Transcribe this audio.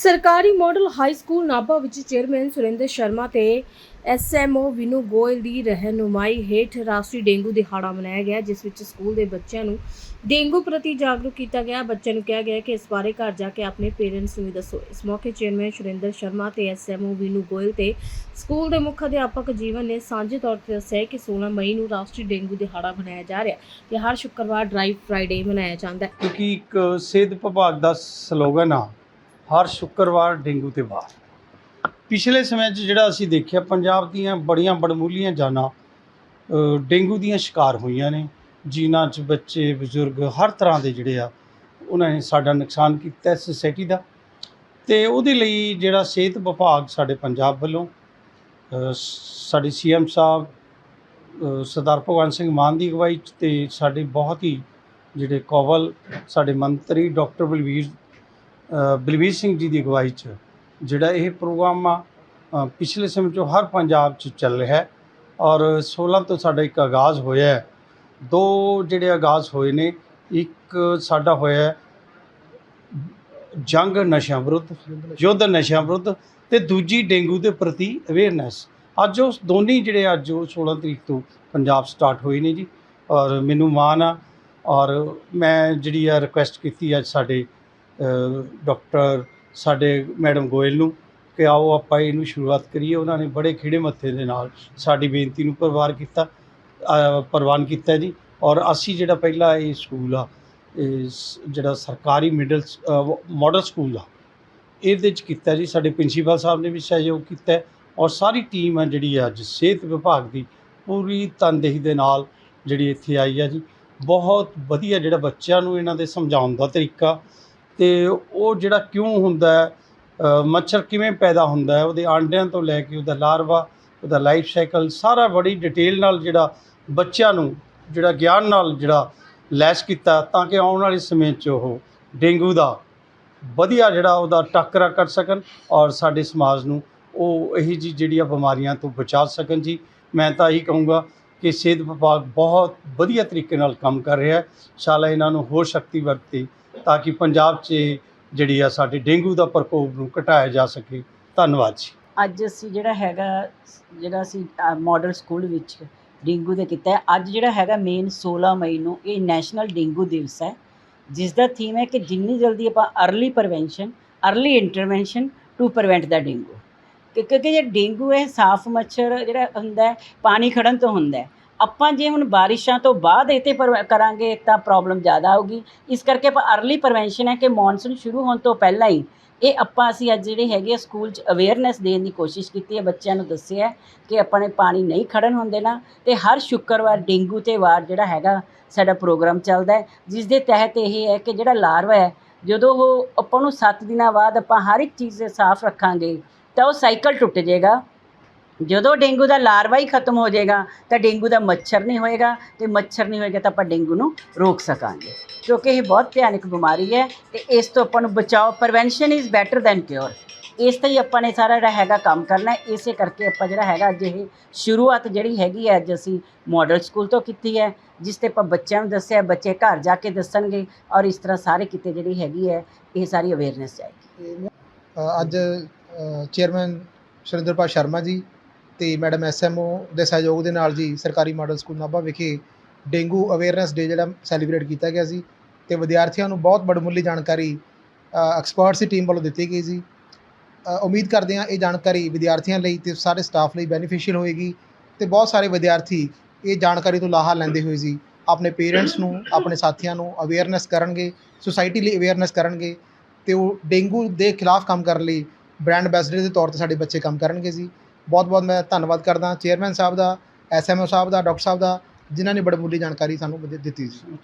ਸਰਕਾਰੀ model high school Nabha ਵਿੱਚ chairman Surinder Sharma ਤੇ ਐਸਐਮਓ ਵਿਨੂ ਗੋਇਲ ਦੀ ਰਹਿਨੁਮਾਈ ਹੇਠ ਰਾਸ਼ਟਰੀ ਡੇਂਗੂ ਦਿਹਾੜਾ ਮਨਾਇਆ ਗਿਆ, ਜਿਸ ਵਿੱਚ ਸਕੂਲ ਦੇ ਬੱਚਿਆਂ ਨੂੰ ਡੇਂਗੂ ਪ੍ਰਤੀ ਜਾਗਰੂਕ ਕੀਤਾ ਗਿਆ। ਬੱਚਿਆਂ ਨੂੰ ਕਿਹਾ ਗਿਆ ਕਿ ਇਸ ਬਾਰੇ ਘਰ ਜਾ ਕੇ ਆਪਣੇ ਪੇਰੈਂਟਸ ਨੂੰ ਵੀ ਦੱਸੋ। ਇਸ ਮੌਕੇ ਚੇਅਰਮੈਨ ਸੁਰਿੰਦਰ ਸ਼ਰਮਾ ਤੇ ਐਸਐਮਓ ਵਿਨੂ ਗੋਇਲ ਤੇ ਸਕੂਲ ਦੇ ਮੁੱਖ ਅਧਿਆਪਕ ਜੀਵਨ ਨੇ ਸਾਂਝੇ ਤੌਰ ਤੇ ਦੱਸਿਆ ਕਿ 16 ਮਈ ਨੂੰ ਰਾਸ਼ਟਰੀ ਡੇਂਗੂ ਦਿਹਾੜਾ ਮਨਾਇਆ ਜਾ ਰਿਹਾ ਹੈ ਤੇ ਹਰ ਸ਼ੁੱਕਰਵਾਰ ਡਰਾਈਵ ਫਰਾਈਡੇ ਮਨਾਇਆ ਜਾਂਦਾ ਹੈ। ਕਿਉਂਕਿ ਇੱਕ ਸਿਹਤ ਵਿਭਾਗ ਦਾ ਸਲੋਗਨ ਆ ਹਰ ਸ਼ੁੱਕਰਵਾਰ ਡੇਂਗੂ ਤੇ ਵਾਰ। ਪਿਛਲੇ ਸਮੇਂ 'ਚ ਜਿਹੜਾ ਅਸੀਂ ਦੇਖਿਆ ਪੰਜਾਬ ਦੀਆਂ ਬੜੀਆਂ ਬੜਮੂਲੀਆਂ ਜਾਨਾਂ ਡੇਂਗੂ ਦੀਆਂ ਸ਼ਿਕਾਰ ਹੋਈਆਂ ਨੇ। ਜਿਨ੍ਹਾਂ 'ਚ ਬੱਚੇ ਬਜ਼ੁਰਗ ਹਰ ਤਰ੍ਹਾਂ ਦੇ ਜਿਹੜੇ ਆ ਉਹਨਾਂ ਨੇ ਸਾਡਾ ਨੁਕਸਾਨ ਕੀਤਾ ਸੋਸਾਇਟੀ ਦਾ। ਤੇ ਉਹਦੇ ਲਈ ਜਿਹੜਾ ਸਿਹਤ ਵਿਭਾਗ ਸਾਡੇ ਪੰਜਾਬ ਵੱਲੋਂ ਅ, ਸਾਡੇ ਸੀਐਮ ਸਾਹਿਬ ਸਰਦਾਰ ਭਗਵੰਤ ਸਿੰਘ ਮਾਨ ਦੀ ਅਗਵਾਈ 'ਚ ਤੇ ਸਾਡੇ ਬਹੁਤ ਹੀ ਜਿਹੜੇ ਕੋਵਲ ਸਾਡੇ ਮੰਤਰੀ ਡਾਕਟਰ ਬਲਵੀਰ ਬਲਵੀਰ ਸਿੰਘ ਜੀ ਦੀ ਅਗਵਾਈ 'ਚ, ਜਿਹੜਾ ਇਹ ਪ੍ਰੋਗਰਾਮ ਆ ਪਿਛਲੇ ਸਮੇਂ 'ਚੋਂ ਹਰ ਪੰਜਾਬ 'ਚ ਚੱਲ ਰਿਹਾ ਹੈ ਔਰ 16 ਤੋਂ ਸਾਡਾ ਇੱਕ ਆਗਾਜ਼ ਹੋਇਆ ਹੈ। ਦੋ ਜਿਹੜੇ ਆਗਾਜ਼ ਹੋਏ ਨੇ, ਇੱਕ ਸਾਡਾ ਹੋਇਆ ਜੰਗ ਨਸ਼ਿਆਂ ਵਿਰੁੱਧ, ਯੁੱਧ ਨਸ਼ਿਆਂ ਵਿਰੁੱਧ ਤੇ ਦੂਜੀ ਡੇਂਗੂ ਦੇ ਪ੍ਰਤੀ ਅਵੇਅਰਨੈਸ ਅੱਜ ਉਸ ਦੋਨੇ ਜਿਹੜੇ ਅੱਜ ਉਹ 16 ਤਰੀਕ ਤੋਂ ਪੰਜਾਬ ਸਟਾਰਟ ਹੋਏ ਨੇ ਜੀ ਔਰ ਮੈਨੂੰ ਮਾਣ ਆ ਔਰ ਮੈਂ ਜਿਹੜੀ ਆ ਰਿਕੁਐਸਟ ਕੀਤੀ ਅੱਜ ਸਾਡੇ ਡਾਕਟਰ ਸਾਡੇ ਮੈਡਮ ਗੋਇਲ ਨੂੰ ਕਿ ਆਓ ਆਪਾਂ ਇਹਨੂੰ ਸ਼ੁਰੂਆਤ ਕਰੀਏ। ਉਹਨਾਂ ਨੇ ਬੜੇ ਖਿੜੇ ਮੱਥੇ ਦੇ ਨਾਲ ਸਾਡੀ ਬੇਨਤੀ ਨੂੰ ਪਰਵਾਰ ਕੀਤਾ ਪ੍ਰਵਾਨ ਕੀਤਾ ਜੀ। ਔਰ ਅਸੀਂ ਜਿਹੜਾ ਪਹਿਲਾ ਇਹ ਸਕੂਲ ਆ, ਇਹ ਸ- ਜਿਹੜਾ ਸਰਕਾਰੀ ਮਿਡਲ ਮਾਡਲ ਸਕੂਲ ਆ, ਇਹਦੇ ਚ ਕੀਤਾ ਜੀ। ਸਾਡੇ ਪ੍ਰਿੰਸੀਪਲ ਸਾਹਿਬ ਨੇ ਵੀ ਸਹਿਯੋਗ ਕੀਤਾ ਔਰ ਸਾਰੀ ਟੀਮ ਆ ਜਿਹੜੀ ਅੱਜ ਸਿਹਤ ਵਿਭਾਗ ਦੀ, ਪੂਰੀ ਤਨਦੇਹੀ ਦੇ ਨਾਲ ਜਿਹੜੀ ਇੱਥੇ ਆਈ ਆ ਜੀ। ਬਹੁਤ ਵਧੀਆ ਜਿਹੜਾ ਬੱਚਿਆਂ ਨੂੰ ਇਹਨਾਂ ਦੇ ਸਮਝਾਉਣ ਦਾ ਤਰੀਕਾ ਤੇ ਉਹ ਜਿਹੜਾ ਕਿਉਂ ਹੁੰਦਾ ਹੈ? ਮੱਛਰ ਕਿਵੇਂ ਪੈਦਾ ਹੁੰਦਾ ਹੈ? ਉਹਦੇ ਆਂਡਿਆਂ ਤੋਂ ਲੈ ਕੇ ਉਹਦਾ ਲਾਰਵਾ, ਉਹਦਾ ਲਾਈਫ ਸਾਈਕਲ ਸਾਰਾ ਬੜੀ ਡਿਟੇਲ ਨਾਲ ਜਿਹੜਾ ਬੱਚਿਆਂ ਨੂੰ, ਜਿਹੜਾ ਗਿਆਨ ਨਾਲ ਜਿਹੜਾ ਲੈਸ ਕੀਤਾ ਤਾਂ ਕਿ ਆਉਣ ਵਾਲੇ ਸਮੇਂ 'ਚ ਉਹ ਡੇਂਗੂ ਦਾ ਵਧੀਆ ਜਿਹੜਾ ਉਹਦਾ ਟੱਕਰਾ ਕਰ ਸਕਣ ਔਰ ਸਾਡੇ ਸਮਾਜ ਨੂੰ ਉਹ ਇਹੀ ਜੀ ਜਿਹੜੀਆਂ ਬਿਮਾਰੀਆਂ ਤੋਂ ਬਚਾ ਸਕਣ ਜੀ। ਮੈਂ ਤਾਂ ਇਹੀ ਕਹੂੰਗਾ ਕਿ ਸਿਹਤ ਵਿਭਾਗ ਬਹੁਤ ਵਧੀਆ ਤਰੀਕੇ ਨਾਲ ਕੰਮ ਕਰ ਰਿਹਾ ਹੈ। ਸ਼ਾਲਾ ਇਹਨਾਂ ਨੂੰ ਹੋਰ ਸ਼ਕਤੀ ਵਰਤੀ ਤਾਂ ਕਿ ਪੰਜਾਬ 'ਚ ਜਿਹੜੀ ਆ ਸਾਡੇ ਡੇਂਗੂ ਦਾ ਪ੍ਰਕੋਪ ਨੂੰ ਘਟਾਇਆ ਜਾ ਸਕੇ। ਧੰਨਵਾਦ ਜੀ। ਅੱਜ ਅਸੀਂ ਜਿਹੜਾ ਹੈਗਾ, ਜਿਹੜਾ ਅਸੀਂ ਮਾਡਲ ਸਕੂਲ ਵਿੱਚ ਡੇਂਗੂ ਦੇ ਕੀਤਾ ਅੱਜ ਜਿਹੜਾ ਹੈਗਾ ਮੇਨ 16 ਮਈ ਨੂੰ ਇਹ ਨੈਸ਼ਨਲ ਡੇਂਗੂ ਦਿਵਸ ਹੈ। ਜਿਸ ਦਾ ਥੀਮ ਹੈ ਕਿ ਜਿੰਨੀ ਜਲਦੀ ਆਪਾਂ early prevention early intervention to prevent the dengue. ਕਿ- ਕਿਉਂਕਿ ਜੇ ਡੇਂਗੂ ਹੈ ਸਾਫ਼ ਮੱਛਰ ਜਿਹੜਾ ਹੁੰਦਾ ਹੈ, ਪਾਣੀ ਖੜਨ ਤੋਂ ਹੁੰਦਾ ਹੈ ਆਪਾਂ ਜੇ ਹੁਣ ਬਾਰਿਸ਼ਾਂ ਤੋਂ ਬਾਅਦ ਇਹ 'ਤੇ ਪਰ ਕਰਾਂਗੇ ਤਾਂ ਪ੍ਰੋਬਲਮ ਜ਼ਿਆਦਾ ਆਊਗੀ। ਇਸ ਕਰਕੇ ਆਪਾਂ ਅਰਲੀ ਪ੍ਰੀਵੈਂਸ਼ਨ ਹੈ ਕਿ ਮੌਨਸੂਨ ਸ਼ੁਰੂ ਹੋਣ ਤੋਂ ਪਹਿਲਾਂ ਹੀ ਇਹ ਆਪਾਂ ਅਸੀਂ ਅੱਜ ਜਿਹੜੇ ਹੈਗੇ ਆ ਸਕੂਲ 'ਚ ਅਵੇਅਰਨੈਸ ਦੇਣ ਦੀ ਕੋਸ਼ਿਸ਼ ਕੀਤੀ ਹੈ, ਬੱਚਿਆਂ ਨੂੰ ਦੱਸਿਆ ਕਿ ਆਪਾਂ ਨੇ ਪਾਣੀ ਨਹੀਂ ਖੜਨ ਹੁੰਦੇ ਨਾ ਤੇ ਹਰ ਸ਼ੁੱਕਰਵਾਰ ਡੇਂਗੂ ਤੇ ਵਾਰ ਜਿਹੜਾ ਹੈਗਾ ਸਾਡਾ ਪ੍ਰੋਗਰਾਮ ਚੱਲਦਾ ਹੈ, ਜਿਸ ਦੇ ਤਹਿਤ ਇਹ ਹੈ ਕਿ ਜਿਹੜਾ ਲਾਰਵਾ ਹੈ, ਜਦੋਂ ਉਹ ਆਪਾਂ ਨੂੰ 7 ਦਿਨਾਂ ਬਾਅਦ ਆਪਾਂ ਹਰ ਇੱਕ ਚੀਜ਼ ਸਾਫ਼ ਰੱਖਾਂਗੇ ਤਾਂ ਉਹ ਸਾਈਕਲ ਟੁੱਟ ਜਾਏਗਾ। ਜਦੋਂ ਡੇਂਗੂ ਦਾ ਲਾਰਵਾ ਹੀ ਖਤਮ ਹੋ ਜਾਏਗਾ, ਤਾਂ ਡੇਂਗੂ ਦਾ ਮੱਛਰ ਨਹੀਂ ਹੋਏਗਾ, ਤੇ ਮੱਛਰ ਨਹੀਂ ਹੋਏਗਾ ਤਾਂ ਆਪਾਂ ਡੇਂਗੂ ਨੂੰ ਰੋਕ ਸਕਾਂਗੇ। ਕਿਉਂਕਿ ਇਹ ਬਹੁਤ ਭਿਆਨਕ ਬਿਮਾਰੀ ਹੈ ਤੇ ਇਸ ਤੋਂ ਆਪਾਂ ਨੂੰ ਬਚਾਓ prevention is better than cure ਇਸ ਤੇ ਹੀ ਆਪਾਂ ਨੇ ਸਾਰਾ ਜਿਹੜਾ ਹੈਗਾ ਕੰਮ ਕਰਨਾ ਇਸੇ ਕਰਕੇ ਆਪਾਂ ਜਿਹੜਾ ਹੈਗਾ ਅੱਜ ਇਹ ਸ਼ੁਰੂਆਤ ਜਿਹੜੀ ਹੈਗੀ ਹੈ, ਅੱਜ ਅਸੀਂ ਮਾਡਲ ਸਕੂਲ ਤੋਂ ਕੀਤੀ ਹੈ, ਜਿਸ ਤੇ ਆਪਾਂ ਬੱਚਿਆਂ ਨੂੰ ਦੱਸਿਆ, ਬੱਚੇ ਘਰ ਜਾ ਕੇ ਦੱਸਣਗੇ ਔਰ ਇਸ ਤਰ੍ਹਾਂ ਸਾਰੇ ਕਿਤੇ ਜਿਹੜੀ ਹੈਗੀ ਹੈ, ਇਹ ਸਾਰੀ ਅਵੇਅਰਨੈਸ ਜਾਏਗੀ। ਅੱਜ ਚੇਅਰਮੈਨ ਸੁਰਿੰਦਰਪਾਲ ਸ਼ਰਮਾ ਜੀ ਤੇ ਮੈਡਮ ਐਸਐਮਓ ਦੇ ਸਹਿਯੋਗ ਦੇ ਨਾਲ ਜੀ ਸਰਕਾਰੀ ਮਾਡਲ ਸਕੂਲ ਨਾਭਾ ਵਿਖੇ ਡੇਂਗੂ ਅਵੇਅਰਨੈਸ ਡੇ ਜਿਹੜਾ ਸੈਲੀਬ੍ਰੇਟ ਕੀਤਾ ਗਿਆ ਸੀ ਤੇ ਵਿਦਿਆਰਥੀਆਂ ਨੂੰ ਬਹੁਤ ਬੜਮੁੱਲੀ ਜਾਣਕਾਰੀ ਐਕਸਪਰਟਸ ਦੀ ਟੀਮ ਵੱਲੋਂ ਦਿੱਤੀ ਗਈ ਸੀ। ਉਮੀਦ ਕਰਦੇ ਹਾਂ ਇਹ ਜਾਣਕਾਰੀ ਵਿਦਿਆਰਥੀਆਂ ਲਈ ਤੇ ਸਾਰੇ ਸਟਾਫ ਲਈ ਬੈਨੀਫੀਸ਼ੀਅਲ ਹੋਏਗੀ ਤੇ ਬਹੁਤ ਸਾਰੇ ਵਿਦਿਆਰਥੀ ਇਹ ਜਾਣਕਾਰੀ ਤੋਂ ਲਾਹਾ ਲੈਂਦੇ ਹੋਏ ਜੀ ਆਪਣੇ ਪੇਰੈਂਟਸ ਨੂੰ, ਆਪਣੇ ਸਾਥੀਆਂ ਨੂੰ ਅਵੇਅਰਨੈਸ ਕਰਨਗੇ ਸੁਸਾਇਟੀ ਲਈ ਅਵੇਅਰਨੈਸ ਕਰਨਗੇ ਤੇ ਉਹ ਡੇਂਗੂ ਦੇ ਖਿਲਾਫ ਕੰਮ ਕਰਨ ਲਈ ਬ੍ਰਾਂਡ ਐਂਬੈਸਡਰ ਦੇ ਤੌਰ ਤੇ ਸਾਡੇ ਬੱਚੇ ਕੰਮ ਕਰਨਗੇ ਜੀ। ਬਹੁਤ ਬਹੁਤ ਮੈਂ ਧੰਨਵਾਦ ਕਰਦਾ ਚੇਅਰਮੈਨ ਸਾਹਿਬ ਦਾ, ਐਸਐਮਓ ਸਾਹਿਬ ਦਾ, ਡਾਕਟਰ ਸਾਹਿਬ ਦਾ, ਜਿਨ੍ਹਾਂ ਨੇ ਬੜਮੁੱਲੀ ਜਾਣਕਾਰੀ ਸਾਨੂੰ ਦਿੱਤੀ ਸੀ।